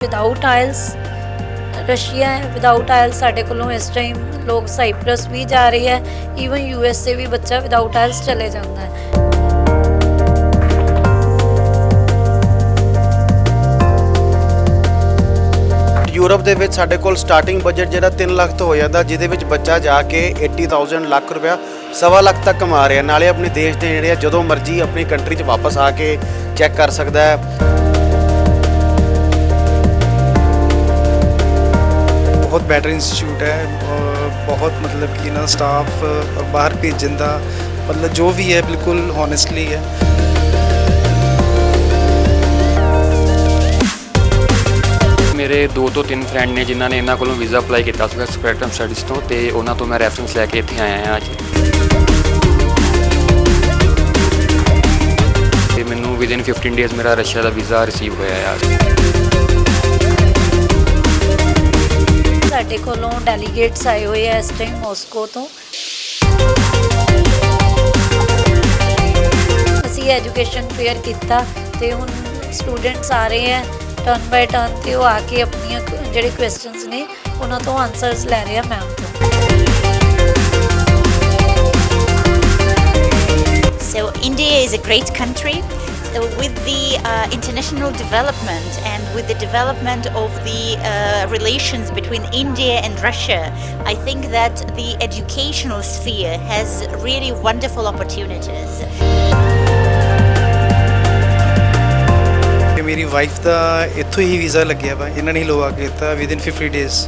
Without IELTS Russia ਹੈ without IELTS ਸਾਡੇ ਕੋਲੋਂ ਇਸ ਟਾਈਮ ਲੋਕ ਸਾਈਪ੍ਰਸ ਵੀ ਜਾ ਰਹੇ ਹੈ ਈਵਨ ਯੂ ਐਸ ਏ ਵੀ ਬੱਚਾ ਵਿਦਆਊਟ ਆਇਲਸ ਚਲੇ ਜਾਂਦਾ ਹੈ। ਯੂਰਪ ਦੇ ਵਿੱਚ ਸਾਡੇ ਕੋਲ ਸਟਾਰਟਿੰਗ ਬਜਟ ਜਿਹੜਾ 3 ਲੱਖ ਤੋਂ ਹੋ ਜਾਂਦਾ ਜਿਹਦੇ ਵਿੱਚ ਬੱਚਾ ਜਾ ਕੇ 80000 ਲੱਖ ਰੁਪਇਆ, ਸਵਾ ਲੱਖ ਤੱਕ ਕਮਾ ਰਿਹਾ। ਨਾਲੇ ਆਪਣੇ ਦੇਸ਼ ਦੇ ਜਿਹੜੇ ਆ, ਜਦੋਂ ਮਰਜ਼ੀ ਆਪਣੀ ਕੰਟਰੀ 'ਚ ਵਾਪਸ ਆ ਕੇ ਚੈੱਕ ਕਰ ਸਕਦਾ ਹੈ। ਬਹੁਤ ਬੈਟਰ ਇੰਸਟੀਚਿਊਟ ਹੈ ਬਹੁਤ ਮਤਲਬ ਕਿ ਨਾ ਸਟਾਫ ਬਾਹਰ ਭੇਜਣ ਦਾ ਮਤਲਬ ਜੋ ਵੀ ਹੈ, ਬਿਲਕੁਲ ਹੌਨੈਸਟਲੀ ਹੈ। ਮੇਰੇ ਦੋ ਤੋਂ ਤਿੰਨ ਫਰੈਂਡ ਨੇ ਜਿਨ੍ਹਾਂ ਨੇ ਇਹਨਾਂ ਕੋਲੋਂ ਵੀਜ਼ਾ ਅਪਲਾਈ ਕੀਤਾ ਸੀਗਾ ਸਪੈਕਟਰਮ ਸਟੱਡੀਜ਼ ਤੋਂ ਤੇ ਉਹਨਾਂ ਤੋਂ ਮੈਂ ਰੈਫਰੈਂਸ ਲੈ ਕੇ ਇੱਥੇ ਆਇਆ ਹਾਂ ਅੱਜ ਤੇ ਮੈਨੂੰ ਵਿਦਿਨ 15 ਡੇਜ਼ ਮੇਰਾ ਰਸ਼ੀਆ ਦਾ ਵੀਜ਼ਾ ਰਿਸੀਵ ਹੋਇਆ ਆ। ਸਾਡੇ ਕੋਲੋਂ ਡੈਲੀਗੇਟਸ ਆਏ ਹੋਏ ਆ ਇਸ ਟਾਈਮ ਮਾਸਕੋ ਤੋਂ ਅਸੀਂ ਐਜੂਕੇਸ਼ਨ ਫੇਅਰ ਕੀਤਾ ਤੇ ਹੁਣ ਸਟੂਡੈਂਟਸ ਆ ਰਹੇ ਆ ਟਰਨ ਬਾਈ ਟਰਨ ਤੇ ਉਹ ਆ ਕੇ ਆਪਣੀਆਂ ਜਿਹੜੇ ਕੁਐਸਚਨਸ ਨੇ, ਉਹਨਾਂ ਤੋਂ ਆਨਸਰਸ ਲੈ ਰਹੇ ਆ ਮੈਮ ਤੋਂ So India is a great country. So with the uh, international development and with the development of the uh, relations between India and Russia, I think that the educational sphere has really wonderful opportunities. ਤੇ ਮੇਰੀ wife ਦਾ ਇੱਥੋਂ ਹੀ visa ਲੱਗਿਆ ਵਾ ਇਹਨਾਂ ਨੇ ਹੀ ਲਵਾ ਕੇ ਦਿੱਤਾ ਵਿਦਿਨ 50 ਡੇਜ਼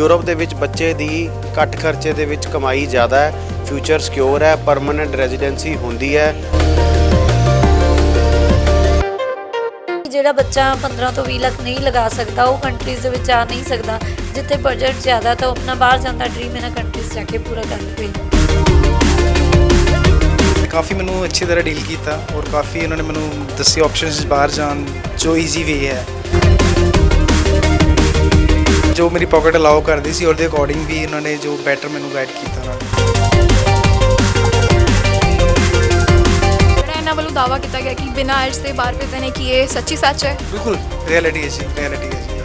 ਯੂਰਪ ਦੇ ਵਿੱਚ ਬੱਚੇ ਦੀ ਘੱਟ ਖਰਚੇ ਦੇ ਵਿੱਚ ਕਮਾਈ ਜ਼ਿਆਦਾ ਹੈ ਫਿਊਚਰ ਸਿਕਿਉਰ ਹੈ ਪਰਮਨੈਂਟ ਰੈਜ਼ੀਡੈਂਸੀ ਹੁੰਦੀ ਹੈ। ਜਿਹੜਾ ਬੱਚਾ 15 ਤੋਂ 20 ਲੱਖ ਨਹੀਂ ਲਗਾ ਸਕਦਾ ਉਹ ਕੰਟਰੀਜ਼ ਦੇ ਵਿੱਚ ਆ ਨਹੀਂ ਸਕਦਾ। ਜਿੱਥੇ ਬਜਟ ਜ਼ਿਆਦਾ ਤਾਂ ਆਪਣਾ ਬਾਹਰ ਜਾਂਦਾ ਡ੍ਰੀਮ ਇਹਨਾਂ ਕੰਟਰੀਜ਼ ਜਾ ਕੇ ਪੂਰਾ ਕਰ ਲਵੇ ਕਾਫੀ ਮੈਨੂੰ ਅੱਛੀ ਤਰ੍ਹਾਂ ਡੀਲ ਕੀਤਾ ਔਰ ਕਾਫੀ ਉਹਨਾਂ ਨੇ ਮੈਨੂੰ ਦੱਸੀ ਆਪਸ਼ਨਸ ਬਾਹਰ ਜਾਣ ਜੋ ਈਜ਼ੀ ਵੇ ਹੈ। ਜੋ ਮੇਰੀ ਪਾਕਟ ਅਲਾਉ ਕਰਦੀ ਸੀ ਉਹਦੇ ਅਕੋਰਡਿੰਗ ਵੀ ਉਹਨਾਂ ਨੇ ਜੋ ਬੈਟਰ ਮੈਨੂੰ ਗਾਈਡ ਕੀਤਾ ਉਹਨਾਂ ਨੇ। ਜਿਹੜਾ ਇਹਨਾਂ ਵੱਲੋਂ ਦਾਵਾ ਕੀਤਾ ਗਿਆ ਕਿ ਬਿਨਾਂ ਆਇਲਸ ਦੇ ਬਾਹਰ ਭੇਜਦੇ ਨੇ ਕਿ ਇਹ ਸੱਚੀ ਸੱਚ ਹੈ। ਬਿਲਕੁਲ ਰਿਐਲਿਟੀ ਹੈ ਜੀ ਰਿਐਲਿਟੀ ਹੈ ਜੀ।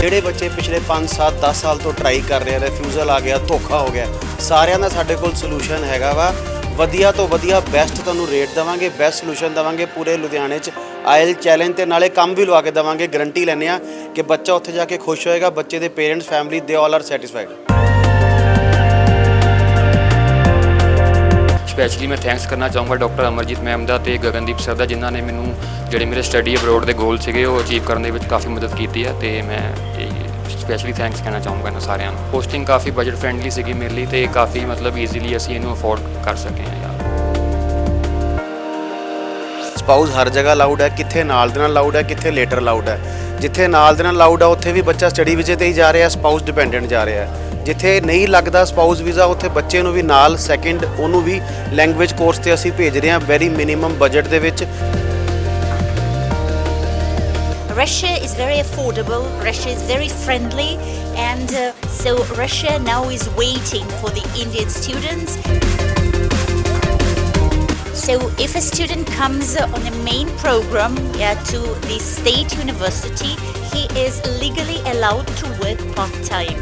ਜਿਹੜੇ ਬੱਚੇ ਪਿਛਲੇ 5 7 10 ਸਾਲ ਤੋਂ ਟਰਾਈ ਕਰ ਰਹੇ ਆ ਰਿਫਿਊਜ਼ਲ ਆ ਗਿਆ ਧੋਖਾ ਹੋ ਗਿਆ ਸਾਰਿਆਂ ਦਾ ਸਾਡੇ ਕੋਲ ਸੋਲੂਸ਼ਨ ਹੈਗਾ ਵਾ। ਵਧੀਆ ਤੋਂ ਵਧੀਆ ਬੈਸਟ ਤੁਹਾਨੂੰ ਰੇਟ ਦਵਾਂਗੇ ਬੈਸਟ ਸੋਲੂਸ਼ਨ ਦਵਾਂਗੇ ਪੂਰੇ ਲੁਧਿਆਣੇ ਚ। ਆਇਲ ਚੈਲੰਜ ਤੇ ਨਾਲੇ ਕੰਮ ਵੀ ਲਵਾ ਕੇ ਦਵਾਂਗੇ ਗਰੰਟੀ ਲੈਂਦੇ ਆ ਕਿ ਬੱਚਾ ਉੱਥੇ ਜਾ ਕੇ ਖੁਸ਼ ਹੋਏਗਾ, ਬੱਚੇ ਦੇ ਪੇਰੈਂਟਸ ਫੈਮਿਲੀ ਦੇ ਆਲ ਆਰ ਸੈਟੀਸਫਾਈਡ ਸਪੈਸ਼ਲੀ ਮੈਂ ਥੈਂਕਸ ਕਰਨਾ ਚਾਹੂੰਗਾ ਡਾਕਟਰ ਅਮਰਜੀਤ ਮੈਮ ਦਾ ਤੇ ਗਗਨਦੀਪ ਸਰ ਦਾ, ਜਿਨ੍ਹਾਂ ਨੇ ਮੈਨੂੰ ਜਿਹੜੇ ਮੇਰੇ ਸਟੱਡੀ ਅਬਰੋਡ ਦੇ ਗੋਲ ਸੀਗੇ, ਉਹ ਅਚੀਵ ਕਰਨ ਦੇ ਵਿੱਚ ਕਾਫੀ ਮਦਦ ਕੀਤੀ ਹੈ ਤੇ ਮੈਂ ਸਪੈਸ਼ਲੀ ਥੈਂਕਸ ਕਹਿਣਾ ਚਾਹੂੰਗਾ ਇਹਨਾਂ ਸਾਰਿਆਂ ਨੂੰ। ਪੋਸਟਿੰਗ ਕਾਫੀ ਬਜਟ ਫ੍ਰੈਂਡਲੀ ਸੀਗੀ ਮੇਰੇ ਲਈ ਤੇ ਕਾਫੀ ਮਤਲਬ ਈਜ਼ੀਲੀ ਅਸੀਂ ਇਹਨੂੰ ਅਫੋਰਡ ਕਰ ਸਕੇ ਹਾਂ। ਯਾਰ ਹਰ ਜਗ੍ਹਾ ਅਲਾਉਡ ਹੈ ਕਿੱਥੇ ਨਾਲ ਦੇ ਨਾਲ ਅਲਾਉਡ ਹੈ ਕਿੱਥੇ ਲੇਟਰ ਅਲਾਉਡ ਹੈ। ਜਿੱਥੇ ਨਾਲ ਦੇ ਨਾਲ ਅਲਾਉਡ ਹੈ ਉੱਥੇ ਵੀ ਬੱਚਾ ਸਟੱਡੀ ਵੀਜ਼ੇ ਤੇ ਹੀ ਜਾ ਰਿਹਾ ਸਪਾਊਸ ਡਿਪੈਂਡੈਂਟ ਜਾ ਰਿਹਾ ਜਿੱਥੇ ਨਹੀਂ ਲੱਗਦਾ ਸਪਾਊਸ ਵੀਜ਼ਾ ਉੱਥੇ ਬੱਚੇ ਨੂੰ ਵੀ ਨਾਲ ਸੈਕਿੰਡ ਉਹਨੂੰ ਵੀ ਲੈਂਗੁਏਜ ਕੋਰਸ ਤੇ ਅਸੀਂ ਭੇਜ ਰਹੇ ਹਾਂ ਵੈਰੀ ਮਿਨੀਮਮ ਬਜਟ ਦੇ ਵਿੱਚ। Russia is very affordable, Russia is very friendly, and uh, so Russia now is waiting for the Indian students. So if a student comes on a main program yeah, to the state university, he is legally allowed to work part-time.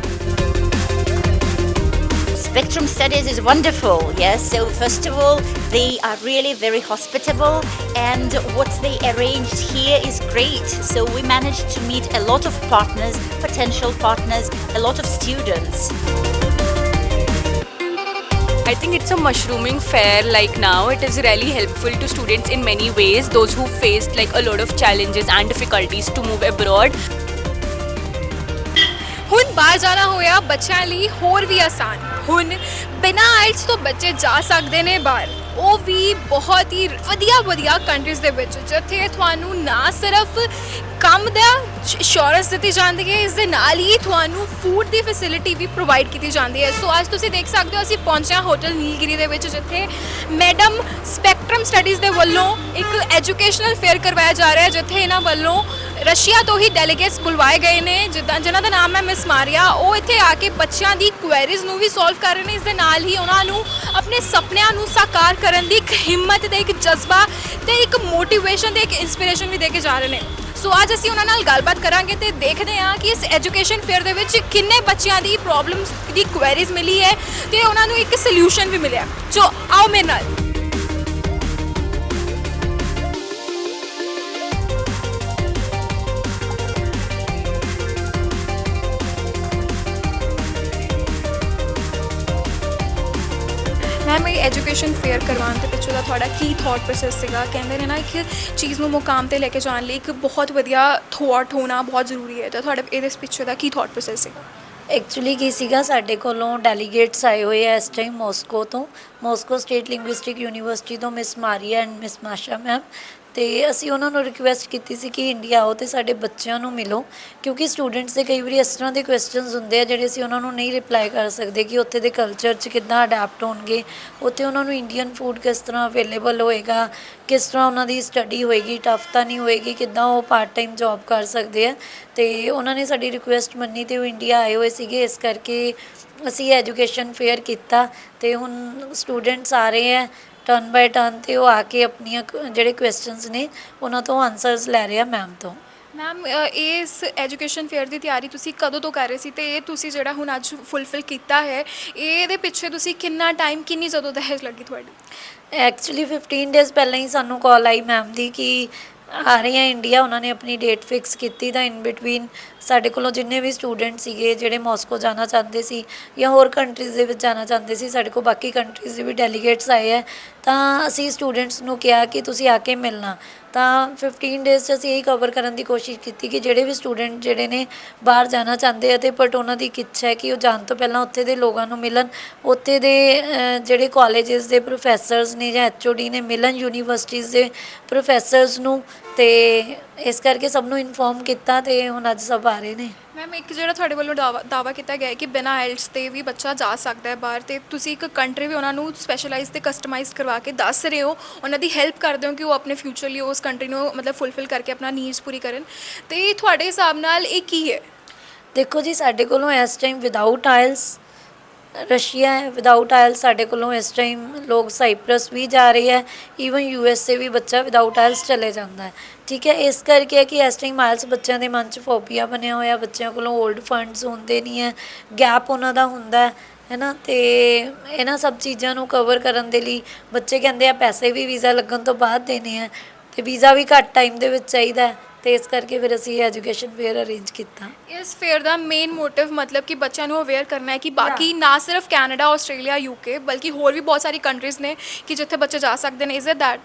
Spectrum Studies is wonderful, yes. So first of all, they are really very hospitable, and what they arranged here is great. So we managed to meet a lot of partners, potential partners, a lot of students. I think it's a mushrooming fair like now. It is really helpful to students in many ways, those who faced like a lot of challenges and difficulties to move abroad. ਹੁਣ ਬਾਹਰ ਜਾਣਾ ਹੋਇਆ, ਬੱਚਿਆਂ ਲਈ ਹੋਰ ਵੀ ਆਸਾਨ। ਹੁਣ ਬਿਨਾਂ ਆਇਲਸ ਤੋਂ ਬੱਚੇ ਜਾ ਸਕਦੇ ਨੇ ਬਾਹਰ। ਉਹ ਵੀ ਬਹੁਤ ਹੀ ਵਧੀਆ ਵਧੀਆ ਕੰਟਰੀਜ਼ ਦੇ ਵਿੱਚ, ਜਿੱਥੇ ਤੁਹਾਨੂੰ ਨਾ ਸਿਰਫ ਕੰਮ ਦਾ ਇੰਸ਼ੋਰੈਂਸ ਦਿੱਤੀ ਜਾਂਦੀ ਹੈ, ਇਸ ਦੇ ਨਾਲ ਹੀ ਤੁਹਾਨੂੰ ਫੂਡ ਦੀ ਫੈਸਿਲਿਟੀ ਵੀ ਪ੍ਰੋਵਾਈਡ ਕੀਤੀ ਜਾਂਦੀ ਹੈ। ਸੋ ਅੱਜ ਤੁਸੀਂ ਦੇਖ ਸਕਦੇ ਹੋ, ਅਸੀਂ ਪਹੁੰਚਿਆ ਹੋਟਲ ਨੀਲਗਿਰੀ ਦੇ ਵਿੱਚ, ਜਿੱਥੇ ਮੈਡਮ ਸਪੈਕ ਸਪੈਕਟਰਮ ਸਟੱਡੀਜ਼ ਦੇ ਵੱਲੋਂ ਇੱਕ ਐਜੂਕੇਸ਼ਨਲ ਫੇਅਰ ਕਰਵਾਇਆ ਜਾ ਰਿਹਾ ਹੈ, ਜਿੱਥੇ ਇਹਨਾਂ ਵੱਲੋਂ ਰਸ਼ੀਆ ਤੋਂ ਹੀ ਡੈਲੀਗੇਟਸ ਬੁਲਵਾਏ ਗਏ ਨੇ, ਜਿੱਦਾਂ ਜਿਨ੍ਹਾਂ ਦਾ ਨਾਮ ਹੈ ਮਿਸ ਮਾਰੀਆ ਉਹ ਇੱਥੇ ਆ ਕੇ ਬੱਚਿਆਂ ਦੀ ਕੁਐਰੀਜ਼ ਨੂੰ ਵੀ ਸੋਲਵ ਕਰ ਰਹੇ ਨੇ, ਇਸ ਦੇ ਨਾਲ ਹੀ ਉਹਨਾਂ ਨੂੰ ਆਪਣੇ ਸੁਪਨਿਆਂ ਨੂੰ ਸਾਕਾਰ ਕਰਨ ਦੀ ਇੱਕ ਹਿੰਮਤ ਤੇ ਇੱਕ ਜਜ਼ਬਾ ਤੇ ਇੱਕ ਮੋਟੀਵੇਸ਼ਨ ਤੇ ਇੱਕ ਇਨਸਪੀਰੇਸ਼ਨ ਵੀ ਦੇ ਕੇ ਜਾ ਰਹੇ ਨੇ। ਸੋ ਅੱਜ ਅਸੀਂ ਉਹਨਾਂ ਨਾਲ ਗੱਲਬਾਤ ਕਰਾਂਗੇ ਤੇ ਦੇਖਦੇ ਹਾਂ ਕਿ ਇਸ ਐਜੂਕੇਸ਼ਨ ਫੇਅਰ ਦੇ ਵਿੱਚ ਕਿੰਨੇ ਬੱਚਿਆਂ ਦੀ ਪ੍ਰੋਬਲਮਸ ਦੀ ਕੁਐਰੀਜ਼ ਮਿਲੀ ਹੈ ਤੇ ਉਹਨਾਂ ਨੂੰ ਇੱਕ ਸੋਲੂਸ਼ਨ ਵੀ ਮਿਲਿਆ। ਜੋ ਆਓ ਮੇਰੇ ਨਾਲ। ਮੈਮ ਇਹ ਐਜੂਕੇਸ਼ਨ ਫੇਅਰ ਕਰਵਾਉਣ ਦੇ ਪਿੱਛੇ ਦਾ ਤੁਹਾਡਾ ਕੀ ਥਾਟ ਪ੍ਰੋਸੈਸ ਸੀਗਾ? ਕਹਿੰਦੇ ਨੇ ਨਾ ਇੱਕ ਚੀਜ਼ ਨੂੰ ਮੁਕਾਮ ਤੇ ਲੈ ਕੇ ਜਾਣ ਲਈ ਇੱਕ ਬਹੁਤ ਵਧੀਆ ਥਾਟ ਹੋਣਾ ਬਹੁਤ ਜ਼ਰੂਰੀ ਹੈ। ਤਾਂ ਤੁਹਾਡੇ ਇਹਦੇ ਪਿੱਛੇ ਦਾ ਕੀ ਥਾਟ ਪ੍ਰੋਸੈਸ ਸੀਗਾ? ਐਕਚੁਅਲੀ ਕੀ ਸੀਗਾ? ਸਾਡੇ ਕੋਲੋਂ ਡੈਲੀਗੇਟਸ ਆਏ ਹੋਏ ਆ ਇਸ ਟਾਈਮ ਮੋਸਕੋ ਤੋਂ। ਮੋਸਕੋ ਸਟੇਟ ਲਿੰਗੁਇਸਟਿਕ ਯੂਨੀਵਰਸਿਟੀ ਤੋਂ miss Maria and miss Masha ma'am ਤੇ ਅਸੀਂ ਉਹਨਾਂ ਨੂੰ ਰਿਕੁਐਸਟ ਕੀਤੀ ਸੀ ਕਿ ਇੰਡੀਆ ਆਓ ਤੇ ਸਾਡੇ ਬੱਚਿਆਂ ਨੂੰ ਮਿਲੋ, ਕਿਉਂਕਿ ਸਟੂਡੈਂਟਸ ਦੇ ਕਈ ਵਾਰੀ ਇਸ ਤਰ੍ਹਾਂ ਦੇ ਕੁਐਸਚਨਸ ਹੁੰਦੇ ਆ ਜਿਹੜੇ ਅਸੀਂ ਉਹਨਾਂ ਨੂੰ ਨਹੀਂ ਰਿਪਲਾਈ ਕਰ ਸਕਦੇ ਕਿ ਉੱਥੇ ਦੇ ਕਲਚਰ 'ਚ ਕਿੱਦਾਂ ਅਡਾਪਟ ਹੋਣਗੇ, ਉੱਥੇ ਉਹਨਾਂ ਨੂੰ ਇੰਡੀਅਨ ਫੂਡ ਕਿਸ ਤਰ੍ਹਾਂ ਅਵੇਲੇਬਲ ਹੋਏਗਾ, ਕਿਸ ਤਰ੍ਹਾਂ ਉਹਨਾਂ ਦੀ ਸਟੱਡੀ ਹੋਏਗੀ ਟਫ ਤਾਂ ਨਹੀਂ ਹੋਏਗੀ, ਕਿੱਦਾਂ ਉਹ ਪਾਰਟ ਟਾਈਮ ਜੌਬ ਕਰ ਸਕਦੇ ਆ। ਤੇ ਉਹਨਾਂ ਨੇ ਸਾਡੀ ਰਿਕੁਐਸਟ ਮੰਨੀ ਤੇ ਉਹ ਇੰਡੀਆ ਆਏ ਹੋਏ ਸੀਗੇ, ਇਸ ਕਰਕੇ ਅਸੀਂ ਐਜੂਕੇਸ਼ਨ ਫੇਅਰ ਕੀਤਾ ਤੇ ਹੁਣ ਸਟੂਡੈਂਟਸ ਆ ਰਹੇ ਆ ਟਰਨ ਬਾਈ ਟਰਨ ਤੇ ਉਹ ਆ ਕੇ ਆਪਣੀਆਂ ਕ- ਜਿਹੜੇ ਕੁਐਸਚਨਸ ਨੇ ਉਹਨਾਂ ਤੋਂ ਆਨਸਰਸ ਲੈ ਰਹੇ ਆ ਮੈਮ ਤੋਂ ਮੈਮ ਇਸ ਐਜੂਕੇਸ਼ਨ ਫੇਅਰ ਦੀ ਤਿਆਰੀ ਤੁਸੀਂ ਕਦੋਂ ਤੋਂ ਕਰ ਰਹੇ ਸੀ ਤੇ ਇਹ ਤੁਸੀਂ ਜਿਹੜਾ ਹੁਣ ਅੱਜ ਫੁੱਲਫਿਲ ਕੀਤਾ ਹੈ ਇਹਦੇ ਪਿੱਛੇ ਤੁਸੀਂ ਕਿੰਨਾ ਟਾਈਮ ਕਿੰਨੀ ਜਦੋਂ ਦਹਿਜ ਲੱਗੀ ਤੁਹਾਡੀ? ਐਕਚੁਅਲੀ 15 ਡੇਜ਼ ਪਹਿਲਾਂ ਹੀ ਸਾਨੂੰ ਕਾਲ ਆਈ ਮੈਮ ਦੀ ਕਿ ਆ ਰਹੇ ਆ ਇੰਡੀਆ ਉਹਨਾਂ ਨੇ ਆਪਣੀ ਡੇਟ ਫਿਕਸ ਕੀਤੀ ਤਾਂ ਇਨ ਬਿਟਵੀਨ ਸਾਡੇ ਕੋਲੋਂ ਜਿੰਨੇ ਵੀ ਸਟੂਡੈਂਟ ਸੀਗੇ, ਜਿਹੜੇ ਮਾਸਕੋ ਜਾਣਾ ਚਾਹੁੰਦੇ ਸੀ ਜਾਂ ਹੋਰ ਕੰਟਰੀਜ਼ ਦੇ ਵਿੱਚ ਜਾਣਾ ਚਾਹੁੰਦੇ ਸੀ, ਸਾਡੇ ਕੋਲ ਬਾਕੀ ਕੰਟਰੀਜ਼ ਦੇ ਵੀ ਡੈਲੀਗੇਟਸ ਆਏ ਹੈ, ਤਾਂ ਅਸੀਂ ਸਟੂਡੈਂਟਸ ਨੂੰ ਕਿਹਾ ਕਿ ਤੁਸੀਂ ਆ ਕੇ ਮਿਲਣਾ। ਤਾਂ 15 ਡੇਜ਼ 'ਚ ਅਸੀਂ ਇਹੀ ਕਵਰ ਕਰਨ ਦੀ ਕੋਸ਼ਿਸ਼ ਕੀਤੀ ਕਿ ਜਿਹੜੇ ਵੀ ਸਟੂਡੈਂਟ ਜਿਹੜੇ ਨੇ ਬਾਹਰ ਜਾਣਾ ਚਾਹੁੰਦੇ ਆ ਤੇ ਬਟ ਉਹਨਾਂ ਦੀ ਇੱਛਾ ਹੈ ਕਿ ਉਹ ਜਾਣ ਤੋਂ ਪਹਿਲਾਂ ਉੱਥੇ ਦੇ ਲੋਕਾਂ ਨੂੰ ਮਿਲਣ, ਉੱਥੇ ਦੇ ਜਿਹੜੇ ਕਾਲਜਸ ਦੇ ਪ੍ਰੋਫੈਸਰਸ ਨੇ ਜਾਂ ਐਚਓਡੀ ਨੇ ਮਿਲਣ ਯੂਨੀਵਰਸਿਟੀਜ਼ ਦੇ ਪ੍ਰੋਫੈਸਰਸ ਨੂੰ ਤੇ ਇਸ ਕਰਕੇ ਸਭ ਨੂੰ ਇਨਫੋਰਮ ਕੀਤਾ ਤੇ ਹੁਣ ਅੱਜ ਸਭ ਆ ਰਹੇ ਨੇ। ਮੈਮ ਇੱਕ ਜਿਹੜਾ ਤੁਹਾਡੇ ਵੱਲੋਂ ਦਾਵਾ ਕੀਤਾ ਗਿਆ ਹੈ ਕਿ ਬਿਨਾਂ ਆਇਲਸ ਤੇ ਵੀ ਬੱਚਾ ਜਾ ਸਕਦਾ ਹੈ ਬਾਹਰ ਤੇ ਤੁਸੀਂ ਇੱਕ ਕੰਟਰੀ ਵੀ ਉਹਨਾਂ ਨੂੰ ਸਪੈਸ਼ਲਾਈਜ਼ ਤੇ ਕਸਟਮਾਈਜ਼ ਕਰਵਾ ਕੇ ਦੱਸ ਰਹੇ ਹੋ ਉਹਨਾਂ ਦੀ ਹੈਲਪ ਕਰਦੇ ਹੋ ਕਿ ਉਹ ਆਪਣੇ ਫਿਊਚਰ ਲਈ ਉਸ ਕੰਟਰੀ ਨੂੰ ਮਤਲਬ ਫੁੱਲਫਿਲ ਕਰਕੇ ਆਪਣਾ ਨੀਡਸ ਪੂਰੀ ਕਰਨ। ਤੇ ਤੁਹਾਡੇ ਹਿਸਾਬ ਨਾਲ ਇਹ ਕੀ ਹੈ? ਦੇਖੋ ਜੀ ਸਾਡੇ ਕੋਲੋਂ ਇਸ ਟਾਈਮ ਵਿਦਆਊਟ ਆਇਲਸ ਰਸ਼ੀਆ ਹੈ ਵਿਦਆਊਟ ਆਇਲਸ ਸਾਡੇ ਕੋਲੋਂ ਇਸ ਟਾਈਮ ਲੋਕ ਸਾਈਪਰਸ ਵੀ ਜਾ ਰਹੇ ਹੈ ਈਵਨ ਯੂ ਐੱਸ ਏ ਵੀ ਬੱਚਾ ਵਿਦਆਊਟ ਆਇਲਸ ਚਲੇ ਜਾਂਦਾ ਹੈ। ਠੀਕ ਹੈ, ਇਸ ਕਰਕੇ ਕਿ ਇਸ ਟਾਈਮ ਆਇਲਸ ਬੱਚਿਆਂ ਦੇ ਮਨ 'ਚ ਫੋਬੀਆ ਬਣਿਆ ਹੋਇਆ, ਬੱਚਿਆਂ ਕੋਲੋਂ 올ਡ ਫੰਡਸ ਹੁੰਦੇ ਨਹੀਂ ਹੈ ਗੈਪ ਉਹਨਾਂ ਦਾ ਹੁੰਦਾ ਹੈ ਹੈ ਨਾ? ਤੇ ਇਹਨਾਂ ਸਭ ਚੀਜ਼ਾਂ ਨੂੰ ਕਵਰ ਕਰਨ ਦੇ ਲਈ ਬੱਚੇ ਕਹਿੰਦੇ ਆ ਪੈਸੇ ਵੀ ਵੀਜ਼ਾ ਲੱਗਣ ਤੋਂ ਬਾਅਦ ਦੇਣੇ ਆ ਤੇ ਵੀਜ਼ਾ ਵੀ ਘੱਟ ਟਾਈਮ ਦੇ ਵਿੱਚ ਚਾਹੀਦਾ ਤੇ ਇਸ ਕਰਕੇ ਫਿਰ ਅਸੀਂ ਐਜੂਕੇਸ਼ਨ ਫੇਅਰ ਅਰੇਂਜ ਕੀਤਾ। ਇਸ ਫੇਅਰ ਦਾ ਮੇਨ ਮੋਟਿਵ ਮਤਲਬ ਕਿ ਬੱਚਿਆਂ ਨੂੰ ਅਵੇਅਰ ਕਰਨਾ ਹੈ ਕਿ ਬਾਕੀ ਨਾ ਸਿਰਫ ਕੈਨੇਡਾ ਆਸਟ੍ਰੇਲੀਆ ਯੂਕੇ ਬਲਕਿ ਹੋਰ ਵੀ ਬਹੁਤ ਸਾਰੀ ਕੰਟਰੀਜ਼ ਨੇ ਕਿ ਜਿੱਥੇ ਬੱਚੇ ਜਾ ਸਕਦੇ ਨੇ। ਇਜ਼ ਇਟ ਦੈਟ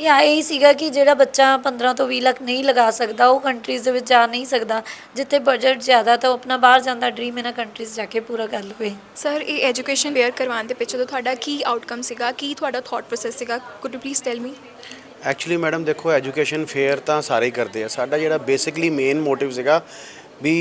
ਇਹ ਇਹੀ ਸੀਗਾ ਕਿ ਜਿਹੜਾ ਬੱਚਾ 15 ਤੋਂ 20 ਲੱਖ ਨਹੀਂ ਲਗਾ ਸਕਦਾ ਉਹ ਕੰਟਰੀਜ਼ ਦੇ ਵਿੱਚ ਜਾ ਨਹੀਂ ਸਕਦਾ। ਜਿੱਥੇ ਬਜਟ ਜ਼ਿਆਦਾ ਤਾਂ ਉਹ ਆਪਣਾ ਬਾਹਰ ਜਾਣ ਦਾ ਡ੍ਰੀਮ ਇਹਨਾਂ ਕੰਟਰੀਜ਼ ਜਾ ਕੇ ਪੂਰਾ ਕਰ ਲਵੇ। ਸਰ ਇਹ ਐਜੂਕੇਸ਼ਨ ਫੇਅਰ ਕਰਵਾਉਣ ਦੇ ਪਿੱਛੇ ਤੋਂ ਤੁਹਾਡਾ ਕੀ ਆਊਟਕਮ ਸੀਗਾ? ਕੀ ਤੁਹਾਡਾ ਥਾਟ ਪ੍ਰੋਸੈਸ ਸੀਗਾ? Could you please tell me actually madam ਦੇਖੋ ਐਜੂਕੇਸ਼ਨ ਫੇਅਰ ਤਾਂ ਸਾਰੇ ਹੀ ਕਰਦੇ ਆ। ਸਾਡਾ ਜਿਹੜਾ ਬੇਸਿਕਲੀ ਮੇਨ ਮੋਟਿਵ ਸੀਗਾ ਵੀ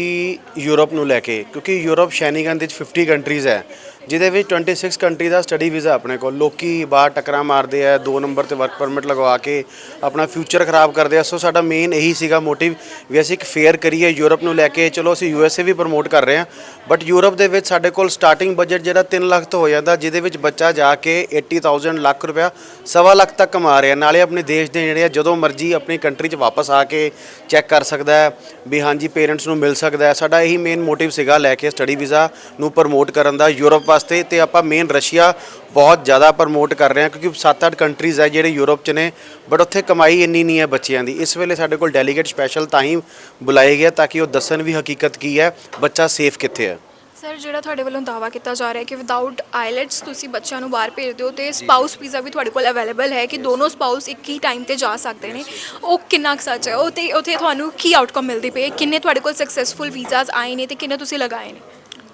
ਯੂਰਪ ਨੂੰ ਲੈ ਕੇ, ਕਿਉਂਕਿ ਯੂਰਪ ਸ਼ੈਨੀਗਨ ਦੇ ਵਿੱਚ 50 ਕੰਟਰੀਜ਼ ਹੈ। ਜਿਹਦੇ ਵਿੱਚ 26 ਕੰਟਰੀ ਦਾ ਸਟੱਡੀ ਵੀਜ਼ਾ ਆਪਣੇ ਕੋਲ। ਲੋਕੀ ਬਾਹਰ ਟੱਕਰਾਂ ਮਾਰਦੇ ਆ, ਦੋ ਨੰਬਰ ਤੇ ਵਰਕ ਪਰਮਿਟ ਲਗਵਾ ਕੇ ਆਪਣਾ ਫਿਊਚਰ ਖਰਾਬ ਕਰਦੇ ਆ। ਸੋ ਸਾਡਾ ਮੇਨ ਇਹੀ ਸੀਗਾ ਮੋਟਿਵ ਵੀ ਅਸੀਂ ਇੱਕ ਫੇਅਰ ਕਰੀਏ, ਯੂਰਪ ਨੂੰ ਲੈ ਕੇ। ਚਲੋ ਅਸੀਂ ਯੂਐਸਏ ਵੀ ਪ੍ਰਮੋਟ ਕਰ ਰਹੇ ਹਾਂ ਬਟ ਯੂਰਪ ਦੇ ਵਿੱਚ ਸਾਡੇ ਕੋਲ ਸਟਾਰਟਿੰਗ ਬਜਟ ਜਿਹੜਾ 3 ਲੱਖ ਤੋਂ ਹੋ ਜਾਂਦਾ, ਜਿਹਦੇ ਵਿੱਚ ਬੱਚਾ ਜਾ ਕੇ 80000 ਲੱਖ ਰੁਪਇਆ, ਸਵਾ ਲੱਖ ਤੱਕ ਕਮਾ ਰਿਹਾ। ਨਾਲੇ ਆਪਣੇ ਦੇਸ਼ ਦੇ ਜਿਹੜੇ ਆ, ਜਦੋਂ ਮਰਜ਼ੀ ਆਪਣੀ ਕੰਟਰੀ 'ਚ ਵਾਪਸ ਆ ਕੇ ਚੈੱਕ ਕਰ ਸਕਦਾ ਹੈ ਵੀ ਹਾਂਜੀ ਪੇਰੈਂਟਸ ਨੂੰ ਮਿਲ ਸਕਦਾ ਹੈ। ਸਾਡਾ ਇਹੀ ਮੇਨ ਮੋਟਿਵ ਸੀਗਾ ਲੈ ਕੇ ਸਟੱਡੀ ਵੀਜ਼ਾ ਨੂੰ ਪ੍ਰਮੋਟ ਕਰਨ ਦਾ, ਯੂਰਪ ਵਾਸਤੇ ਤੇ ਆਪਾਂ ਮੇਨ ਰਸ਼ੀਆ ਬਹੁਤ ਜ਼ਿਆਦਾ ਪ੍ਰਮੋਟ ਕਰ ਰਹੇ ਹਾਂ, ਕਿਉਂਕਿ 7-8 ਕੰਟਰੀਜ਼ ਹੈ ਜਿਹੜੇ ਯੂਰਪ 'ਚ ਨੇ ਬਟ ਉੱਥੇ ਕਮਾਈ ਇੰਨੀ ਨਹੀਂ ਹੈ ਬੱਚਿਆਂ ਦੀ। ਇਸ ਵੇਲੇ ਸਾਡੇ ਕੋਲ ਡੈਲੀਗੇਟ ਸਪੈਸ਼ਲ ਤਾਂ ਹੀ ਬੁਲਾਏ ਗਏ ਤਾਂ ਕਿ ਉਹ ਦੱਸਣ ਵੀ ਹਕੀਕਤ ਕੀ ਹੈ, ਬੱਚਾ ਸੇਫ ਕਿੱਥੇ ਹੈ। ਸਰ ਜਿਹੜਾ ਤੁਹਾਡੇ ਵੱਲੋਂ ਦਾਵਾ ਕੀਤਾ ਜਾ ਰਿਹਾ ਹੈ ਕਿ ਵਿਦਆਊਟ ਆਈਲੈਟਸ ਤੁਸੀਂ ਬੱਚਿਆਂ ਨੂੰ ਬਾਹਰ ਭੇਜਦੇ ਹੋ ਤੇ ਸਪਾਊਸ ਵੀਜ਼ਾ ਵੀ ਤੁਹਾਡੇ ਕੋਲ ਅਵੇਲੇਬਲ ਹੈ ਕਿ ਦੋਨੋਂ ਸਪਾਊਸ ਇੱਕ ਹੀ ਟਾਈਮ ਤੇ ਜਾ ਸਕਦੇ ਨੇ, ਉਹ ਕਿੰਨਾ ਕੁ ਸੱਚ ਹੈ? ਉਹ ਤੇ ਉਥੇ ਤੁਹਾਨੂੰ ਕੀ ਆਊਟਕਮ ਮਿਲਦੀ ਪਈ ਹੈ? ਕਿੰਨੇ ਤੁਹਾਡੇ ਕੋਲ ਸਕਸੈਸਫੁਲ ਵੀਜ਼ਾਸ ਆਏ ਨੇ ਤੇ ਕਿੰਨੇ ਤੁਸੀਂ ਲਗਾਏ ਨੇ?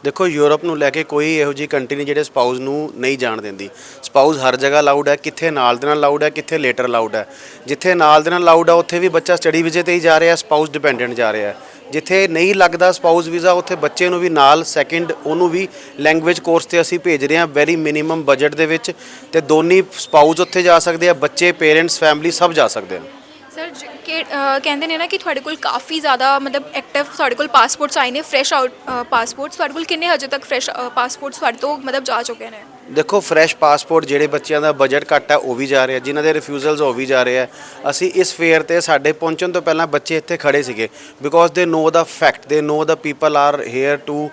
ਦੇਖੋ, ਯੂਰਪ ਨੂੰ ਲੈ ਕੇ ਕੋਈ ਇਹੋ ਜੀ ਕੰਟਰੀ ਨਹੀਂ ਜਿਹੜੇ ਸਪਾਊਸ ਨੂੰ ਨਹੀਂ ਜਾਣ ਦਿੰਦੀ। ਸਪਾਊਸ ਹਰ ਜਗ੍ਹਾ ਅਲਾਉਡ ਹੈ, ਕਿੱਥੇ ਨਾਲ ਦੇ ਨਾਲ ਅਲਾਉਡ ਹੈ, ਕਿੱਥੇ ਲੇਟਰ ਅਲਾਉਡ ਹੈ। ਜਿੱਥੇ ਨਾਲ ਦੇ ਨਾਲ ਅਲਾਉਡ ਹੈ ਉੱਥੇ ਵੀ ਬੱਚਾ ਸਟੱਡੀ ਵੀਜ਼ੇ ਤੇ ਹੀ ਜਾ ਰਿਹਾ, ਸਪਾਊਸ ਡਿਪੈਂਡੈਂਟ ਜਾ ਰਿਹਾ ਹੈ। ਜਿੱਥੇ ਨਹੀਂ ਲੱਗਦਾ ਸਪਾਊਸ ਵੀਜ਼ਾ, ਉੱਥੇ ਬੱਚੇ ਨੂੰ ਵੀ ਨਾਲ, ਸੈਕਿੰਡ ਉਹਨੂੰ ਵੀ ਲੈਂਗੁਏਜ ਕੋਰਸ ਤੇ ਅਸੀਂ ਭੇਜ ਰਹੇ ਹਾਂ ਵੈਰੀ ਮਿਨੀਮਮ ਬਜਟ ਦੇ ਵਿੱਚ। ਤੇ ਦੋਨੀ ਸਪਾਊਸ ਉੱਥੇ ਜਾ ਸਕਦੇ ਆ, ਬੱਚੇ ਪੇਰੈਂਟਸ ਫੈਮਿਲੀ ਸਭ ਜਾ ਸਕਦੇ ਆ ਸਰ ਕਿ ਅ, ਕਹਿੰਦੇ ਨੇ ਨਾ ਕਿ ਤੁਹਾਡੇ ਕੋਲ ਕਾਫੀ ਜ਼ਿਆਦਾ ਮਤਲਬ ਐਕਟਿਵ ਤੁਹਾਡੇ ਕੋਲ ਪਾਸਪੋਰਟਸ ਆਏ ਨੇ ਫਰੈਸ਼ ਆਊਟ ਪਾਸਪੋਰਟਸ ਤੁਹਾਡੇ ਕੋਲ ਕਿੰਨੇ ਹਜੇ ਤੱਕ ਫਰੈਸ਼ ਪਾਸਪੋਰਟਸ ਤੁਹਾਡੇ ਤੋਂ ਮਤਲਬ ਜਾ ਚੁੱਕੇ ਨੇ? ਦੇਖੋ ਫਰੈਸ਼ ਪਾਸਪੋਰਟ ਜਿਹੜੇ ਬੱਚਿਆਂ ਦਾ ਬਜਟ ਘੱਟ ਹੈ ਉਹ ਵੀ ਜਾ ਰਿਹਾ। ਆ ਜਿਨ੍ਹਾਂ ਦੇ ਰਿਫਿਊਜ਼ਲਸ ਉਹ ਵੀ ਜਾ ਰਹੇ ਆ ਅਸੀਂ ਇਸ ਫੇਅਰ ਤੇ ਸਾਡੇ ਪਹੁੰਚਣ ਤੋਂ ਪਹਿਲਾਂ ਬੱਚੇ ਇੱਥੇ ਖੜੇ ਸੀਗੇ। ਬਿਕੋਜ਼ ਦੇ know the fact they know the people are here to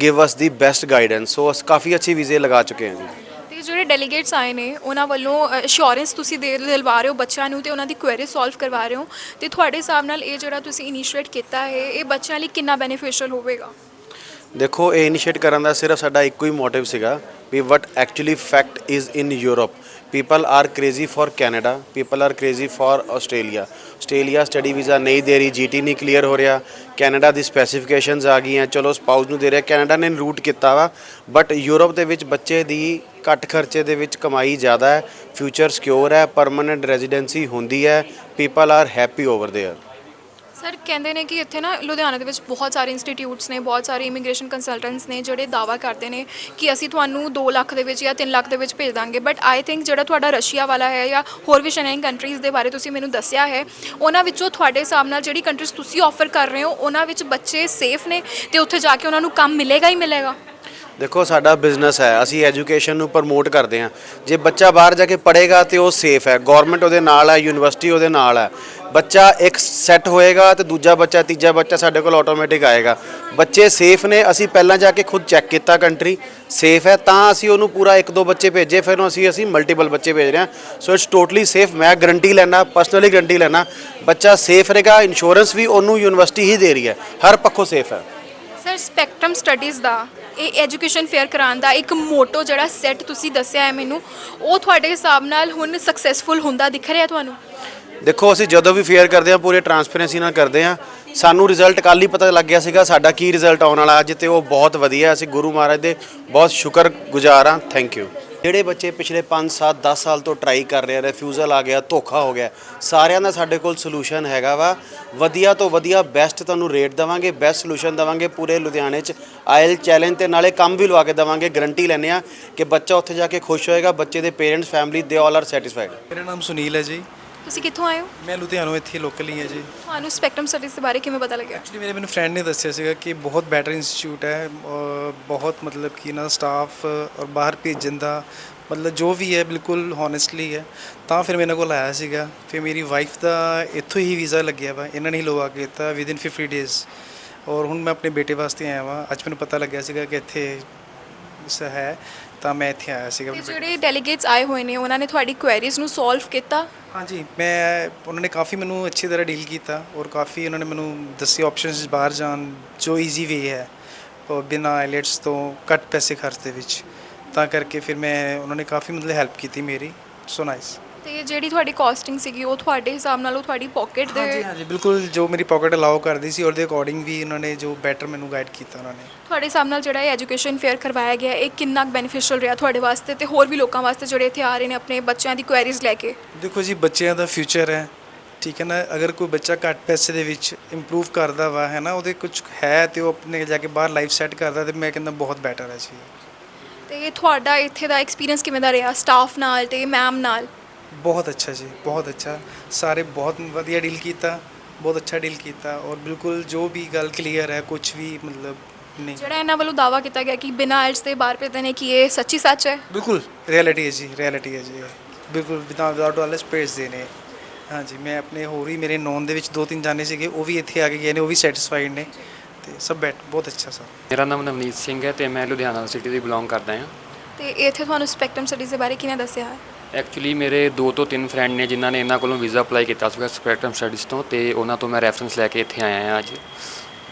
give us the best guidance so ਅਸੀਂ ਕਾਫੀ ਅੱਛੇ ਵੀਜ਼ੇ ਲਗਾ ਚੁੱਕੇ ਹਾਂ ਜੀ। ਜਿਹੜੇ ਡੈਲੀਗੇਟਸ ਆਏ ਨੇ, ਉਹਨਾਂ ਵੱਲੋਂ ਅਸ਼ੋਰੈਂਸ ਤੁਸੀਂ ਦੇ ਦਿਲਵਾ ਰਹੇ ਹੋ ਬੱਚਿਆਂ ਨੂੰ ਤੇ ਉਹਨਾਂ ਦੀ ਕੁਐਰੀ ਸੋਲਵ ਕਰਵਾ ਰਹੇ ਹੋ। ਤੇ ਤੁਹਾਡੇ ਹਿਸਾਬ ਨਾਲ ਇਹ ਜਿਹੜਾ ਤੁਸੀਂ ਇਨੀਸ਼ੀਏਟ ਕੀਤਾ ਹੈ, ਇਹ ਬੱਚਿਆਂ ਲਈ ਕਿੰਨਾ ਬੈਨੀਫੀਸ਼ੀਅਲ ਹੋਵੇਗਾ? ਦੇਖੋ, ਇਹ ਇਨੀਸ਼ੀਏਟ ਕਰਨ ਦਾ ਸਿਰਫ ਸਾਡਾ ਇੱਕੋ ਹੀ ਮੋਟਿਵ ਸੀਗਾ ਵੀ what actually fact is in Europe people are crazy for canada. People are crazy for australia. Australia study visa ਨਹੀਂ ਦੇ ਰਹੀ ਜੀਟੀ ਨਹੀਂ ਕਲੀਅਰ ਹੋ ਰਿਹਾ। ਕੈਨੇਡਾ ਦੀ ਸਪੈਸੀਫਿਕੇਸ਼ਨਸ ਆ ਗਈਆਂ। ਚਲੋ ਸਪਾਊਸ ਨੂੰ ਦੇ ਰਿਹਾ। ਕੈਨੇਡਾ ਨੇ ਰੂਟ ਕੀਤਾ ਵਾ। ਬਟ ਯੂਰਪ ਦੇ ਵਿੱਚ ਬੱਚੇ ਦੀ ਘੱਟ ਖਰਚੇ ਦੇ ਵਿੱਚ ਕਮਾਈ ਜ਼ਿਆਦਾ ਹੈ। ਫਿਊਚਰ ਸਿਕਿਉਰ ਹੈ। ਪਰਮਨੈਂਟ ਰੈਜ਼ੀਡੈਂਸੀ ਹੁੰਦੀ ਹੈ। People are happy over there sir, ਕਹਿੰਦੇ ਨੇ ਕਿ ਇੱਥੇ ਨਾ ਲੁਧਿਆਣਾ ਦੇ ਵਿੱਚ ਬਹੁਤ ਸਾਰੇ ਇੰਸਟੀਟਿਊਟਸ ਨੇ, ਬਹੁਤ ਸਾਰੇ ਇਮੀਗ੍ਰੇਸ਼ਨ ਕੰਸਲਟੈਂਟਸ ਨੇ ਜਿਹੜੇ ਦਾਵਾ ਕਰਦੇ ਨੇ ਕਿ ਅਸੀਂ ਤੁਹਾਨੂੰ 2 ਲੱਖ ਦੇ ਵਿੱਚ ਜਾਂ 3 ਲੱਖ ਦੇ ਵਿੱਚ ਭੇਜ ਦਾਂਗੇ। ਬਟ ਆਈ ਥਿੰਕ ਜਿਹੜਾ ਤੁਹਾਡਾ ਰਸ਼ੀਆ ਵਾਲਾ ਹੈ ਜਾਂ ਹੋਰ ਵੀ ਸ਼ੈਂਗਨ ਕੰਟਰੀਜ਼ ਦੇ ਬਾਰੇ ਤੁਸੀਂ ਮੈਨੂੰ ਦੱਸਿਆ ਹੈ, ਉਹਨਾਂ ਵਿੱਚੋਂ ਤੁਹਾਡੇ ਹਿਸਾਬ ਨਾਲ ਜਿਹੜੀ ਕੰਟਰੀਜ਼ ਤੁਸੀਂ ਆਫਰ ਕਰ ਰਹੇ ਹੋ, ਉਹਨਾਂ ਵਿੱਚ ਬੱਚੇ ਸੇਫ ਨੇ ਤੇ ਉੱਥੇ ਜਾ ਕੇ ਉਹਨਾਂ ਨੂੰ ਕੰਮ ਮਿਲੇਗਾ ਹੀ ਮਿਲੇਗਾ? ਦੇਖੋ, ਸਾਡਾ ਬਿਜ਼ਨਸ ਹੈ, ਅਸੀਂ ਐਜੂਕੇਸ਼ਨ ਨੂੰ ਪ੍ਰਮੋਟ ਕਰਦੇ ਹਾਂ। ਜੇ ਬੱਚਾ ਬਾਹਰ ਜਾ ਕੇ ਪੜ੍ਹੇਗਾ ਤੇ ਉਹ ਸੇਫ ਹੈ। ਗਵਰਨਮੈਂਟ ਉਹਦੇ ਨਾਲ ਹੈ ਯੂਨੀਵਰਸਿਟੀ ਉਹਦੇ ਨਾਲ ਹੈ। ਬੱਚਾ ਇੱਕ ਸੈੱਟ ਹੋਏਗਾ ਤੇ ਦੂਜਾ ਬੱਚਾ, ਤੀਜਾ ਬੱਚਾ ਸਾਡੇ ਕੋਲ ਆਟੋਮੈਟਿਕ ਆਏਗਾ। ਬੱਚੇ ਸੇਫ ਨੇ, ਅਸੀਂ ਪਹਿਲਾਂ ਜਾ ਕੇ ਖੁਦ ਚੈੱਕ ਕੀਤਾ ਕੰਟਰੀ ਸੇਫ ਹੈ, ਤਾਂ ਅਸੀਂ ਉਹਨੂੰ ਪੂਰਾ ਇੱਕ ਦੋ ਬੱਚੇ ਭੇਜੇ, ਫਿਰ ਉਹਨੂੰ ਅਸੀਂ ਅਸੀਂ ਮਲਟੀਪਲ ਬੱਚੇ ਭੇਜ ਰਹੇ ਹਾਂ। ਸੋ ਇਟਸ ਟੋਟਲੀ ਸੇਫ ਮੈਂ ਗਰੰਟੀ ਲੈਣਾ ਪਰਸਨਲੀ ਗਰੰਟੀ ਲੈਣਾ ਬੱਚਾ ਸੇਫ ਰਹੇਗਾ ਇੰਸ਼ੋਰੈਂਸ ਵੀ ਉਹਨੂੰ ਯੂਨੀਵਰਸਿਟੀ ਹੀ ਦੇ ਰਹੀ ਹੈ, ਹਰ ਪੱਖੋਂ ਸੇਫ ਹੈ। ਸਰ ਸਪੈਕਟਰਮ ਸਟੱਡੀਜ਼ ਦਾ, ਇਹ ਐਜੂਕੇਸ਼ਨ ਫੇਅਰ ਕਰਾਉਣ ਦਾ ਇੱਕ ਮੋਟੋ ਜਿਹੜਾ ਸੈੱਟ ਤੁਸੀਂ ਦੱਸਿਆ ਹੈ ਮੈਨੂੰ, ਉਹ ਤੁਹਾਡੇ ਹਿਸਾਬ ਨਾਲ ਹੁਣ ਸਕਸੈਸਫੁਲ ਹੁੰਦਾ ਦਿਖ ਰਿਹਾ ਤੁਹਾਨੂੰ? ਦੇਖੋ, ਅਸੀਂ ਜਦੋਂ ਵੀ ਫੇਅਰ ਕਰਦੇ ਹਾਂ, ਪੂਰੇ ਟਰਾਂਸਪੇਰੈਂਸੀ ਨਾਲ ਕਰਦੇ ਹਾਂ। ਸਾਨੂੰ ਰਿਜ਼ਲਟ ਕੱਲ੍ਹ ਹੀ ਪਤਾ ਲੱਗ ਗਿਆ ਸੀਗਾ, ਸਾਡਾ ਕੀ ਰਿਜ਼ਲਟ ਆਉਣ ਵਾਲਾ, ਅੱਜ ਤੇ ਉਹ ਬਹੁਤ ਵਧੀਆ ਅਸੀਂ ਗੁਰੂ ਮਹਾਰਾਜ ਦੇ ਬਹੁਤ ਸ਼ੁਕਰਗੁਜ਼ਾਰ ਹਾਂ। ਥੈਂਕ ਯੂ ਜਿਹੜੇ ਬੱਚੇ ਪਿਛਲੇ 5 7 10 ਸਾਲ ਤੋਂ ਟਰਾਈ ਕਰ ਰਹੇ ਆ ਰਿਫਿਊਜ਼ਲ ਆ ਗਿਆ, ਧੋਖਾ ਹੋ ਗਿਆ, ਸਾਰਿਆਂ ਦਾ ਸਾਡੇ ਕੋਲ ਸੋਲੂਸ਼ਨ ਹੈਗਾ ਵਾ। ਵਧੀਆ ਤੋਂ ਵਧੀਆ ਬੈਸਟ ਤੁਹਾਨੂੰ ਰੇਟ ਦਵਾਂਗੇ ਬੈਸਟ ਸੋਲੂਸ਼ਨ ਦਵਾਂਗੇ ਪੂਰੇ ਲੁਧਿਆਣੇ 'ਚ। ਆਇਲ ਚੈਲੰਜ ਤੇ ਨਾਲੇ ਕੰਮ ਵੀ ਲਵਾ ਕੇ ਦਵਾਂਗੇ ਗਰੰਟੀ ਲੈਂਦੇ ਆ ਕਿ ਬੱਚਾ ਉੱਥੇ ਜਾ ਕੇ ਖੁਸ਼ ਹੋਏਗਾ, ਬੱਚੇ ਦੇ ਪੇਰੈਂਟਸ ਫੈਮਿਲੀ ਦੇ ਆਲ ਆਰ ਸੈਟੀਸਫਾਈਡ ਮੇਰਾ ਨਾਮ ਸੁਨੀਲ ਹੈ ਜੀ। ਤੁਸੀਂ ਕਿੱਥੋਂ ਆਏ ਹੋ? ਮੈਂ ਲੁਧਿਆਣੋਂ ਇੱਥੇ ਲੋਕਲ ਹੀ ਹਾਂ ਜੀ। ਤੁਹਾਨੂੰ ਸਪੈਕਟਰਮ ਸਟੱਡੀਜ਼ ਦੇ ਬਾਰੇ ਕਿਵੇਂ ਪਤਾ ਲੱਗਿਆ? ਐਕਚੁਅਲੀ ਮੇਰੇ ਮੈਨੂੰ ਫਰੈਂਡ ਨੇ ਦੱਸਿਆ ਸੀਗਾ ਕਿ ਬਹੁਤ ਬੈਟਰ ਇੰਸਟੀਚਿਊਟ ਹੈ ਔਰ ਬਹੁਤ ਮਤਲਬ ਕਿ ਨਾ ਸਟਾਫ ਔਰ ਬਾਹਰ ਭੇਜਣ ਦਾ ਮਤਲਬ ਜੋ ਵੀ ਹੈ ਬਿਲਕੁਲ ਹੌਨੈਸਟਲੀ ਹੈ। ਤਾਂ ਫਿਰ ਮੇਰੇ ਕੋਲ ਆਇਆ ਸੀਗਾ। ਫਿਰ ਮੇਰੀ ਵਾਈਫ ਦਾ ਇੱਥੋਂ ਹੀ ਵੀਜ਼ਾ ਲੱਗਿਆ ਵਾ। ਇਹਨਾਂ ਨੇ ਹੀ ਲਵਾ ਕੇ ਦਿੱਤਾ ਵਿਦਿਨ 50 ਡੇਜ਼ ਔਰ ਹੁਣ ਮੈਂ ਆਪਣੇ ਬੇਟੇ ਵਾਸਤੇ ਆਇਆ ਵਾਂ। ਅੱਜ ਮੈਨੂੰ ਪਤਾ ਲੱਗਿਆ ਸੀਗਾ ਕਿ ਇੱਥੇ ਸ ਹੈ ਤਾਂ ਮੈਂ ਇੱਥੇ ਆਇਆ ਸੀਗਾ ਤੇ ਜਿਹੜੇ ਡੈਲੀਗੇਟਸ ਆਏ ਹੋਏ ਨੇ ਉਹਨਾਂ ਨੇ ਤੁਹਾਡੀ ਕੁਐਰੀਜ਼ ਨੂੰ ਸੋਲਵ ਕੀਤਾ? ਹਾਂਜੀ ਮੈਂ ਉਹਨਾਂ ਨੇ ਕਾਫੀ ਮੈਨੂੰ ਅੱਛੀ ਤਰ੍ਹਾਂ ਡੀਲ ਕੀਤਾ ਔਰ ਕਾਫੀ ਉਹਨਾਂ ਨੇ ਮੈਨੂੰ ਦੱਸੇ ਆਪਸ਼ਨਸ ਬਾਹਰ ਜਾਣ ਜੋ ਈਜ਼ੀ ਵੇ ਹੈ ਔਰ ਬਿਨਾਂ ਆਈਲੈਟਸ ਤੋਂ ਘੱਟ ਪੈਸੇ ਖਰਚ ਦੇ ਵਿੱਚ। ਤਾਂ ਕਰਕੇ ਫਿਰ ਮੈਂ ਉਹਨਾਂ ਨੇ ਕਾਫੀ ਮਤਲਬ ਹੈਲਪ ਕੀਤੀ ਮੇਰੀ ਸੋ ਨਾਈਸ ਤੇ ਜਿਹੜੀ ਤੁਹਾਡੀ ਕਾਸਟਿੰਗ ਸੀਗੀ ਉਹ ਤੁਹਾਡੇ ਹਿਸਾਬ ਨਾਲ ਉਹ ਤੁਹਾਡੀ ਪਾਕਟ ਹਾਂਜੀ ਦੇ ਹਾਂਜੀ ਬਿਲਕੁਲ ਜੋ ਮੇਰੀ ਪਾਕਟ ਅਲਾਉ ਕਰਦੀ ਸੀ ਉਹਦੇ ਅਕੋਰਡਿੰਗ ਵੀ ਉਹਨਾਂ ਨੇ ਜੋ ਬੈਟਰ ਮੈਨੂੰ ਗਾਈਡ ਕੀਤਾ ਉਹਨਾਂ ਨੇ। ਤੁਹਾਡੇ ਹਿਸਾਬ ਨਾਲ ਜਿਹੜਾ ਇਹ ਐਜੂਕੇਸ਼ਨ ਫੇਅਰ ਕਰਵਾਇਆ ਗਿਆ ਇਹ ਕਿੰਨਾ ਬੈਨੀਫੀਸ਼ੀਅਲ ਰਿਹਾ ਤੁਹਾਡੇ ਵਾਸਤੇ ਤੇ ਹੋਰ ਵੀ ਲੋਕਾਂ ਵਾਸਤੇ ਜਿਹੜੇ ਇੱਥੇ ਆ ਰਹੇ ਨੇ ਆਪਣੇ ਬੱਚਿਆਂ ਦੀ ਕੁਐਰੀਜ਼ ਲੈ ਕੇ? ਦੇਖੋ ਜੀ ਬੱਚਿਆਂ ਦਾ ਫਿਊਚਰ ਹੈ ਠੀਕ ਹੈ ਨਾ? ਅਗਰ ਕੋਈ ਬੱਚਾ ਘੱਟ ਪੈਸੇ ਦੇ ਵਿੱਚ ਇੰਪਰੂਵ ਕਰਦਾ ਵਾ ਹੈ ਨਾ? ਉਹਦੇ ਕੁਝ ਹੈ ਤੇ ਉਹ ਆਪਣੇ ਜਾ ਕੇ ਬਾਹਰ ਲਾਈਫ ਸੈੱਟ ਕਰਦਾ ਤੇ ਮੈਂ ਕਹਿੰਦਾ ਬਹੁਤ ਬੈਟਰ ਹੈ ਜੀ। ਤੇ ਤੁਹਾਡਾ ਇੱਥੇ ਦਾ ਐਕਸਪੀਰੀਅੰਸ ਕਿਵੇਂ ਦਾ ਰਿਹਾ? ਸਟਾਫ ਨਾਲ ਤੇ ਮੈਮ ਨਾਲ? ਬਹੁਤ ਅੱਛਾ ਜੀ ਬਹੁਤ ਅੱਛਾ। ਸਾਰੇ ਬਹੁਤ ਵਧੀਆ ਡੀਲ ਕੀਤਾ ਬਹੁਤ ਅੱਛਾ ਡੀਲ ਕੀਤਾ ਔਰ ਬਿਲਕੁਲ ਜੋ ਵੀ ਗੱਲ ਕਲੀਅਰ ਹੈ ਕੁਝ ਵੀ ਮਤਲਬ ਨਹੀਂ। ਜਿਹੜਾ ਇਹਨਾਂ ਵੱਲੋਂ ਦਾਵਾ ਕੀਤਾ ਗਿਆ ਕਿ ਬਿਨਾਂ ਆਇਲਸ ਦੇ ਬਾਹਰ ਭੇਜਦੇ ਨੇ ਕਿ ਇਹ ਸੱਚੀ ਸੱਚ ਹੈ? ਬਿਲਕੁਲ ਰਿਐਲਿਟੀ ਹੈ ਜੀ ਰਿਐਲਿਟੀ ਹੈ ਜੀ। ਇਹ। ਬਿਲਕੁਲ ਵਿਦਾਊਟ ਵਿਦਾਊਟ ਵਾਲੇ ਭੇਜਦੇ ਨੇ। ਹਾਂਜੀ ਮੈਂ ਆਪਣੇ ਹੋਰ ਵੀ ਮੇਰੇ ਨੌਨ ਦੇ ਵਿੱਚ ਦੋ ਤਿੰਨ ਜਾਣੇ ਸੀਗੇ ਉਹ ਵੀ ਇੱਥੇ ਆ ਕੇ ਗਏ ਨੇ ਉਹ ਵੀ ਸੈਟੀਸਫਾਈਡ ਨੇ। ਤੇ ਸਭ ਬੈਟ ਬਹੁਤ ਅੱਛਾ ਸਭ। ਮੇਰਾ ਨਾਮ ਨਵਨੀਤ ਸਿੰਘ ਹੈ ਤੇ ਮੈਂ ਲੁਧਿਆਣਾ ਸਿਟੀ ਤੋਂ ਬਿਲੋਂਗ ਕਰਦਾ ਹਾਂ। ਤੇ ਇੱਥੇ ਤੁਹਾਨੂੰ ਸਪੈਕਟਰਮ ਸਟੱਡੀਜ਼ ਦੇ ਬਾਰੇ ਕਿਵੇਂ ਦੱਸਿਆ? ਹੈ ਐਕਚੁਅਲੀ ਮੇਰੇ ਦੋ ਤੋਂ ਤਿੰਨ ਫਰੈਂਡ ਨੇ ਜਿਨ੍ਹਾਂ ਨੇ ਇਹਨਾਂ ਕੋਲੋਂ ਵੀਜ਼ਾ ਅਪਲਾਈ ਕੀਤਾ ਸੀਗਾ ਸਪੈਕਟਰਮ ਸਟੱਡੀਜ਼ ਤੋਂ ਤੇ ਉਹਨਾਂ ਤੋਂ ਮੈਂ ਰੈਫਰੈਂਸ ਲੈ ਕੇ ਇੱਥੇ ਆਇਆ ਹਾਂ ਅੱਜ।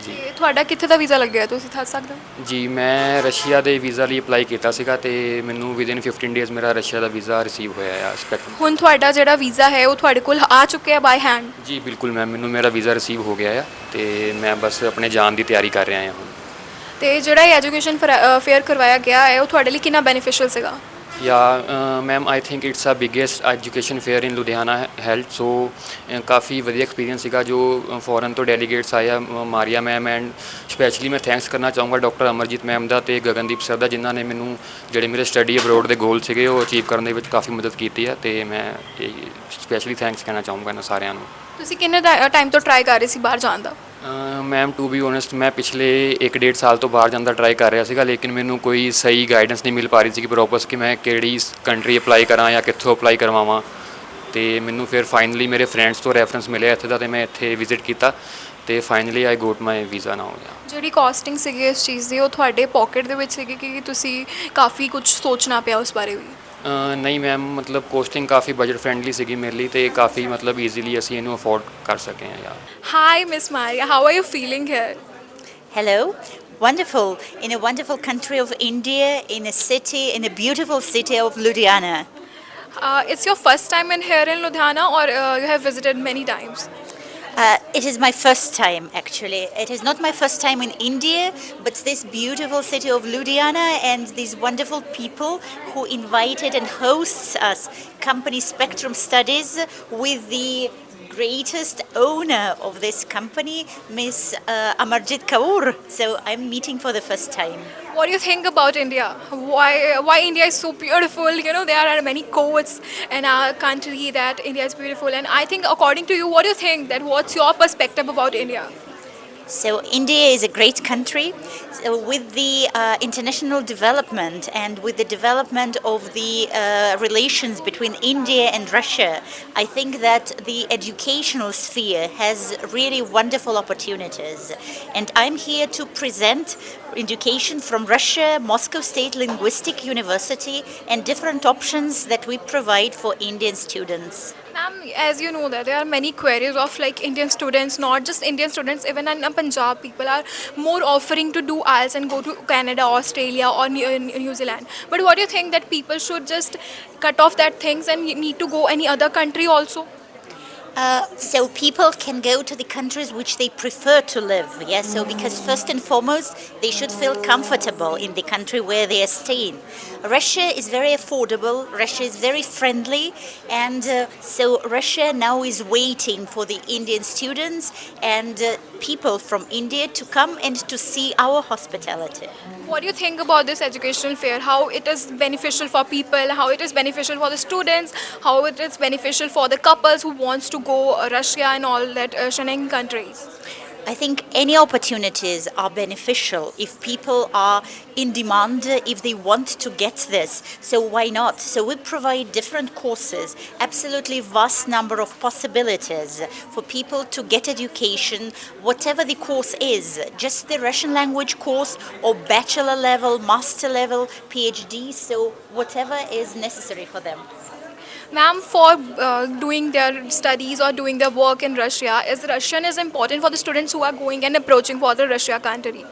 ਜੀ। ਤੇ ਤੁਹਾਡਾ ਕਿੱਥੇ ਦਾ ਵੀਜ਼ਾ ਲੱਗਿਆ? ਤੁਸੀਂ ਦੱਸ ਸਕਦੇ ਹੋ? ਜੀ ਮੈਂ ਰਸ਼ੀਆ ਦੇ ਵੀਜ਼ਾ ਲਈ ਅਪਲਾਈ ਕੀਤਾ ਸੀਗਾ ਤੇ ਮੈਨੂੰ ਵਿਦਿਨ 15 ਡੇਜ਼ ਮੇਰਾ ਰਸ਼ੀਆ ਦਾ ਵੀਜ਼ਾ ਰਿਸੀਵ ਹੋਇਆ ਹੈ ਸਪੈਕਟਰਮ ਹੁਣ ਤੁਹਾਡਾ ਜਿਹੜਾ ਵੀਜ਼ਾ ਹੈ ਉਹ ਤੁਹਾਡੇ ਕੋਲ ਆ ਚੁੱਕਿਆ ਬਾਈ ਹੈਂਡ ਜੀ ਬਿਲਕੁਲ ਮੈਮ ਮੈਨੂੰ ਮੇਰਾ ਵੀਜ਼ਾ ਰਿਸੀਵ ਹੋ ਗਿਆ ਆ ਤੇ ਮੈਂ ਬਸ ਆਪਣੇ ਜਾਣ ਦੀ ਤਿਆਰੀ ਕਰ ਰਿਹਾ ਹਾਂ ਹੁਣ। ਤੇ ਜਿਹੜਾ ਇਹ ਐਜੂਕੇਸ਼ਨ ਫੇਅਰ ਕਰਵਾਇਆ ਗਿਆ ਹੈ ਉਹ ਤੁਹਾਡੇ ਲਈ ਕਿੰਨਾ ਬੈਨੀਫੀਸ਼ੀਅਲ ਸੀਗਾ? Yeah, ma'am I think it's a biggest education fair in Ludhiana health so ਕਾਫੀ ਵਧੀਆ ਐਕਸਪੀਰੀਅੰਸ ਸੀਗਾ ਜੋ ਫੋਰਨ ਤੋਂ ਡੈਲੀਗੇਟਸ ਆਇਆ ਮਾਰੀਆ ਮੈਮ ਐਂਡ ਸਪੈਸ਼ਲੀ ਮੈਂ ਥੈਂਕਸ ਕਰਨਾ ਚਾਹੂੰਗਾ ਡਾਕਟਰ ਅਮਰਜੀਤ ਮੈਮ ਦਾ ਤੇ ਗਗਨਦੀਪ ਸਰ ਦਾ ਜਿਨ੍ਹਾਂ ਨੇ ਮੈਨੂੰ ਜਿਹੜੇ ਮੇਰੇ ਸਟੱਡੀ ਅਬਰੋਡ ਦੇ ਗੋਲ ਸੀਗੇ ਉਹ ਅਚੀਵ ਕਰਨ ਦੇ ਵਿੱਚ ਕਾਫੀ ਮਦਦ ਕੀਤੀ ਹੈ ਤੇ ਮੈਂ ਸਪੈਸ਼ਲੀ ਥੈਂਕਸ ਕਹਿਣਾ ਚਾਹੂੰਗਾ ਇਹਨਾਂ ਸਾਰਿਆਂ ਨੂੰ ਤੁਸੀਂ ਕਿੰਨੇ ਟਾਈਮ ਤੋਂ ਟਰਾਈ ਕਰ ਰਹੇ ਸੀ ਬਾਹਰ ਜਾਣ ਦਾ ਮੈਮ ਟੂ ਬੀ ਓਨੈਸਟ ਮੈਂ ਪਿਛਲੇ 1.5 ਸਾਲ ਤੋਂ ਬਾਹਰ ਜਾਣ ਦਾ ਟਰਾਈ ਕਰ ਰਿਹਾ ਸੀਗਾ, ਲੇਕਿਨ ਮੈਨੂੰ ਕੋਈ ਸਹੀ ਗਾਈਡੈਂਸ ਨਹੀਂ ਮਿਲ ਪਾ ਰਹੀ ਸੀ ਕਿ ਪ੍ਰੋਪਰਸ ਕਿ ਮੈਂ ਕਿਹੜੀ ਕੰਟਰੀ ਅਪਲਾਈ ਕਰਾਂ ਜਾਂ ਕਿੱਥੋਂ ਅਪਲਾਈ ਕਰਵਾਵਾਂ। ਤੇ ਮੈਨੂੰ ਫਿਰ ਫਾਈਨਲੀ ਮੇਰੇ ਫਰੈਂਡਸ ਤੋਂ ਰੈਫਰੈਂਸ ਮਿਲਿਆ ਇੱਥੇ ਦਾ ਤੇ ਮੈਂ ਇੱਥੇ ਵਿਜ਼ਿਟ ਕੀਤਾ ਤੇ finally I got my visa now ਗਿਆ ਜਿਹੜੀ ਕਾਸਟਿੰਗ ਸੀਗੀ ਇਸ ਚੀਜ਼ ਦੀ, ਉਹ ਤੁਹਾਡੇ ਪਾਕਟ ਦੇ ਵਿੱਚ ਸੀਗੀ ਕਿ ਤੁਸੀਂ ਕਾਫੀ ਕੁਝ ਸੋਚਣਾ ਪਿਆ ਉਸ ਬਾਰੇ ਵੀ? ਨਹੀਂ ਮੈਮ ਮਤਲਬ ਕੋਸਟਿੰਗ ਕਾਫੀ ਬਜਟ ਫ੍ਰੈਂਡਲੀ ਸੀਗੀ ਮੇਰੇ ਲਈ ਤੇ ਕਾਫੀ ਮਤਲਬ ਈਜ਼ੀਲੀ ਅਸੀਂ ਇਹਨੂੰ ਅਫੋਰਡ ਕਰ ਸਕੇ ਹਾਂ ਯਾਰ hi miss Maria how are you feeling here Hello. Wonderful. In a wonderful country of India, in a city, in a beautiful city of Ludhiana. It's your first time in here in Ludhiana or you have visited many times Uh, it is my first time, actually. It is not my first time in India, but this beautiful city of Ludhiana and these wonderful people who invited and hosts us, company Spectrum Studies, with the greatest owner of this company, Miss uh, Amarjit Kaur. So I'm meeting for the first time. What do you think about India? Why why India is so beautiful? You know there are many quotes in our country that India is beautiful, and I think according to you, what do you think that what's your perspective about India? So India is a great country. So with the uh, international development and with the development of the uh, relations between India and Russia, I think that the educational sphere has really wonderful opportunities. And I'm here to present education from Russia, Moscow State Linguistic University, and different options that we provide for Indian students. As you know that there are many queries of like Indian students, not just Indian students, even in uh, Punjab, people are more offering to do IELTS and go to Canada, Australia, or New uh, New Zealand. But what do you think that people should just cut off that things and need to go any other country also? Uh, so people can go to the countries which they prefer to live. Yeah. So because first and foremost, they should feel comfortable in the country where they are staying. Russia is very affordable. Russia is very friendly, and uh, so Russia now is waiting for the Indian students and uh, people from India to come and to see our hospitality. What do you think about this educational fair? How it is beneficial for people? How it is beneficial for the students? How it is beneficial for the couples who wants to go uh, Russia and all that uh, countries? I think any opportunities are beneficial if people are in demand, if they want to get this. So why not? So we provide different courses, absolutely vast number of possibilities for people to get education, whatever the course is, just the Russian language course or bachelor level, master level, PhD, so whatever is necessary for them. Ma'am, for uh, doing their studies or doing their work in Russia, is Russian is important for the students who are going and approaching for the Russia country?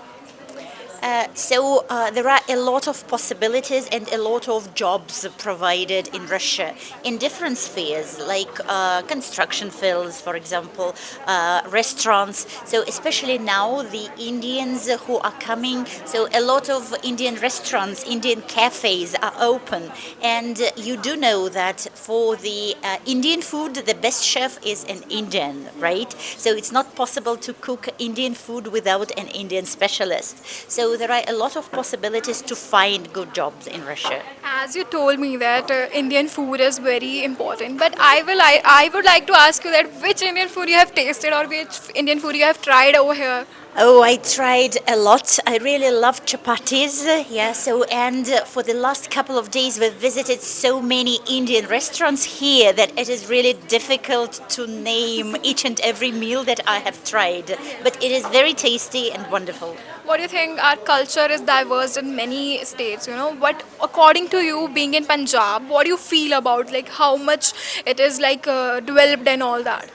Uh, so uh, there are a lot of possibilities and a lot of jobs provided in Russia in different spheres, like uh, construction fields, for example, uh, restaurants. So especially now, the Indians who are coming, so a lot of Indian restaurants, Indian cafes are open, and you do know that for the uh, Indian food, the best chef is an Indian, right? So it's not possible to cook Indian food without an Indian specialist. So there are a lot of possibilities to find good jobs in Russia. As you told me that uh, Indian food is very important, but I will I, I would like to ask you that which Indian food you have tasted or which Indian food you have tried over here. Oh, I tried a lot. I really love chapatis. Yeah, so and for the last couple of days we've visited so many Indian restaurants here that it is really difficult to name each and every meal that I have tried. But it is very tasty and wonderful. What do you think? Our culture is diverse in many states, you know. But according to you, being in Punjab, what do you feel about like how much it is like uh, developed and all that?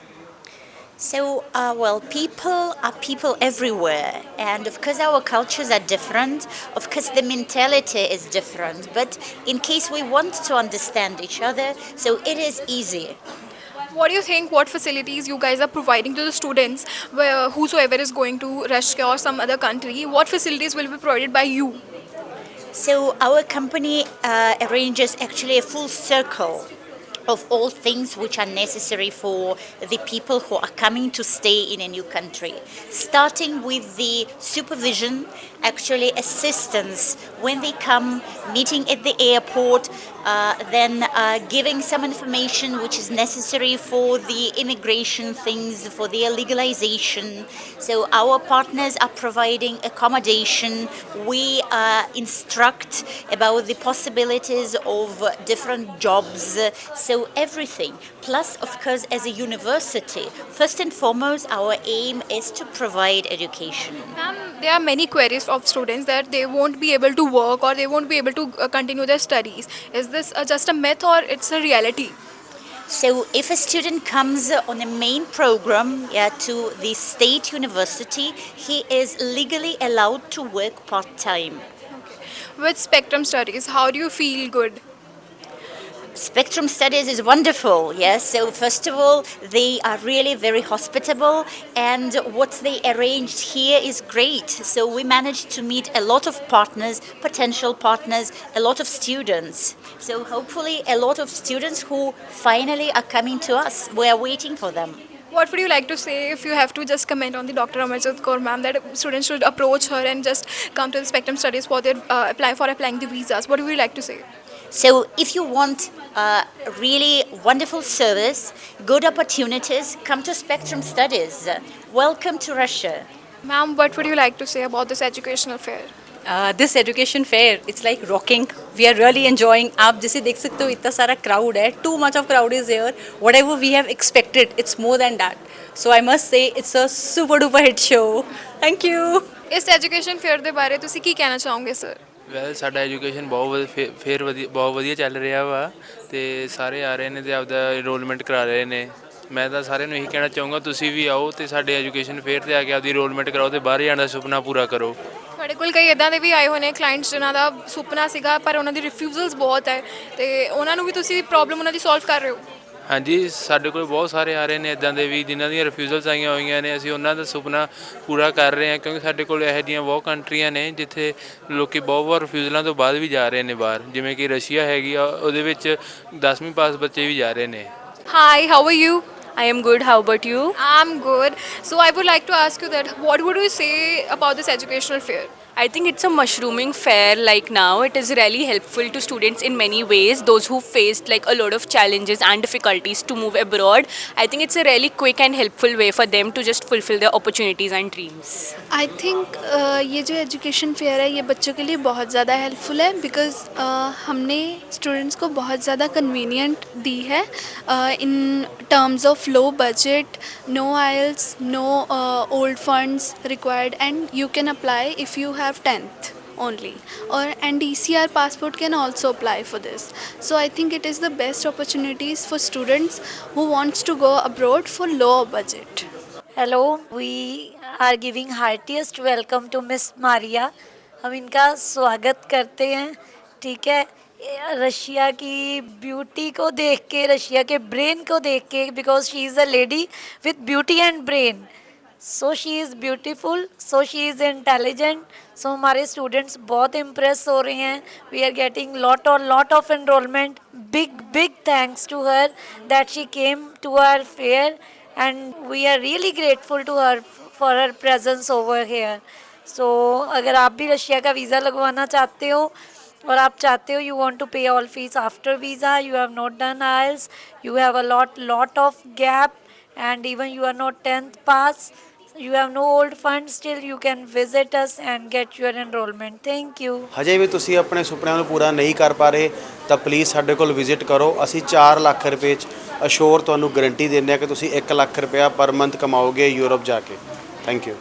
So, uh, well, people are people everywhere, and of course, our cultures are different. Of course, the mentality is different, but in case we want to understand each other, so it is easy. What do you think? What facilities you guys are providing to the students, where whosoever is going to Russia or some other country? What facilities will be provided by you? So our company uh, arranges actually a full circle of all things which are necessary for the people who are coming to stay in a new country. Starting with the supervision, actually assistance when they come, meeting at the airport, then uh, giving some information which is necessary for the immigration things, for their legalization. So our partners are providing accommodation. We uh, instruct about the possibilities of different jobs. So everything. Plus, of course, as a university, first and foremost, our aim is to provide education. There are many queries of students that they won't be able to work or they won't be able to uh, continue their studies. Is this uh, just a myth or it's a reality? So, if a student comes uh, on a main program yeah, to the state university, he is legally allowed to work part time. With Spectrum Studies, how do you feel good? Spectrum Studies is wonderful, yes. So, first of all, they are really very hospitable, and what they arranged here is great. So, we managed to meet a lot of partners, potential partners, a lot of students. So, hopefully, a lot of students who finally are coming to us. We are waiting for them. What would you like to say if you have to just comment on the Dr. Amarjit Kaur ma'am that students should approach her and just come to the Spectrum Studies for their uh, apply for applying the visas? What would you like to say? So, if you want uh, really wonderful service, good opportunities, come to Spectrum Studies. Welcome to Russia. Ma'am, what would you like to say about this educational fair? uh, this education fair it's like rocking we are really enjoying आप जैसे देख सकते हो इतना सारा crowd है too much of crowd is here whatever we have expected it's more than that so I must say it's a super duper hit show thank you ਇਸ education fair ਦੇ ਬਾਰੇ ਤੁਸੀਂ ਕੀ ਕਹਿਣਾ ਚਾਹੋਗੇ ਸਰ Well ਸਾਡਾ education ਬਹੁਤ ਵਧੀਆ ਫੇ- ਫੇਰ ਵਧੀਆ ਬਹੁਤ ਵਧੀਆ ਚੱਲ ਰਿਹਾ ਵਾ ਤੇ ਸਾਰੇ ਆ ਰਹੇ ਨੇ ਤੇ ਆਪਦਾ ਇਨਰੋਲਮੈਂਟ ਕਰਾ ਰਹੇ ਨੇ। ਮੈਂ ਤਾਂ ਸਾਰਿਆਂ ਨੂੰ ਇਹੀ ਕਹਿਣਾ ਚਾਹੂੰਗਾ, ਤੁਸੀਂ ਵੀ ਆਓ ਤੇ ਸਾਡੇ ਐਜੂਕੇਸ਼ਨ ਫੇਅਰ ਤੇ ਆ ਕੇ ਆਪਦੀ ਇਨਰੋਲਮੈਂਟ ਕਰਾਓ ਤੇ ਬਾਹਰ ਜਾਣ ਦਾ ਸੁਪਨਾ ਪੂਰਾ ਕਰੋ। ਤੁਹਾਡੇ ਕੋਲ ਕਈ ਇਦਾਂ ਦੇ ਵੀ ਆਏ ਹੋਏ ਨੇ ਕਲਾਇੰਟਸ ਜਿਨ੍ਹਾਂ ਦਾ ਸੁਪਨਾ ਸੀਗਾ, ਪਰ ਉਹਨਾਂ ਦੀ ਰਿਫਿਊਜ਼ਲਸ ਬਹੁਤ ਹੈ ਤੇ ਉਹਨਾਂ ਨੂੰ ਵੀ ਤੁਸੀਂ ਪ੍ਰੋਬਲਮ ਉਹਨਾਂ ਦੀ ਸੋਲਵ ਕਰ ਰਹੇ ਹੋ। ਹਾਂਜੀ ਸਾਡੇ ਕੋਲ ਬਹੁਤ ਸਾਰੇ ਆ ਰਹੇ ਨੇ ਇਦਾਂ ਦੇ ਵੀ ਜਿਨ੍ਹਾਂ ਦੀਆਂ ਰਿਫਿਊਜ਼ਲਸ ਆਈਆਂ ਹੋਈਆਂ ਨੇ ਅਸੀਂ ਉਹਨਾਂ ਦਾ ਸੁਪਨਾ ਪੂਰਾ ਕਰ ਰਹੇ ਹਾਂ ਕਿਉਂਕਿ ਸਾਡੇ ਕੋਲ ਇਹੋ ਜਿਹੀਆਂ ਬਹੁਤ ਕੰਟਰੀਆਂ ਨੇ ਜਿੱਥੇ ਲੋਕੀ ਬਹੁਤ ਵਾਰ ਰਿਫਿਊਜ਼ਲਾਂ ਤੋਂ ਬਾਅਦ ਵੀ ਜਾ ਰਹੇ ਨੇ ਬਾਹਰ ਜਿਵੇਂ ਕਿ ਰਸ਼ੀਆ ਹੈਗੀ ਆ ਉਹਦੇ ਵਿੱਚ 10ਵੀਂ ਪਾਸ ਬੱਚੇ ਵੀ ਜਾ ਰਹੇ ਨੇ hi how are you I am good. How about you? I'm good. So I would like to ask you that what would you say about this educational fair? I think it's a mushrooming fair like now. It is really helpful to students in many ways. Those who faced like a lot of challenges and difficulties to move abroad. I think it's a really quick and helpful way for them to just fulfill their opportunities and dreams. I think ये जो education fair है ये बच्चों के लिए बहुत ज़्यादा helpful है बिकॉज़ हमने स्टूडेंट्स को बहुत ज़्यादा कन्वीनियंट दी है in terms of low budget no IELTS no old funds required and you can apply if you have 10th only or and ECR passport can also apply for this so I think it is the best opportunities for students who wants to go abroad for lower budget hello we are giving heartiest welcome to miss Maria हम इनका स्वागत करते हैं ठीक है ये Russia की beauty को देख के रशिया के ब्रेन को देख के because she is a lady with beauty and brain so she is beautiful so she is intelligent so हमारे स्टूडेंट्स बहुत इम्प्रेस हो रहे हैं वी आर गेटिंग लॉट और lot of enrolment big big thanks to her that she came to our fair and we are really grateful to her for her presence over here so अगर आप भी Russia का visa लगवाना चाहते हो और आप चाहते हो you want to pay all fees after visa you have not done IELTS you have a lot lot of gap and even you are not 10th pass you have no old funds still you can visit us and get your enrollment. Thank you. ਹਜੇ ਵੀ ਤੁਸੀਂ ਆਪਣੇ ਸੁਪਨਿਆਂ ਨੂੰ ਪੂਰਾ ਨਹੀਂ ਕਰ ਪਾ ਰਹੇ, ਤਾਂ ਪਲੀਜ਼ ਸਾਡੇ ਕੋਲ ਵਿਜ਼ਿਟ ਕਰੋ। ਅਸੀਂ 4 ਲੱਖ ਰੁਪਏ ਚ ਅਸ਼ੋਰ ਤੁਹਾਨੂੰ ਗਾਰੰਟੀ ਦਿੰਦੇ ਆ ਕਿ ਤੁਸੀਂ 1 ਲੱਖ ਰੁਪਇਆ ਪਰ ਮੰਥ ਕਮਾਓਗੇ ਯੂਰਪ ਜਾ ਕੇ। Thank you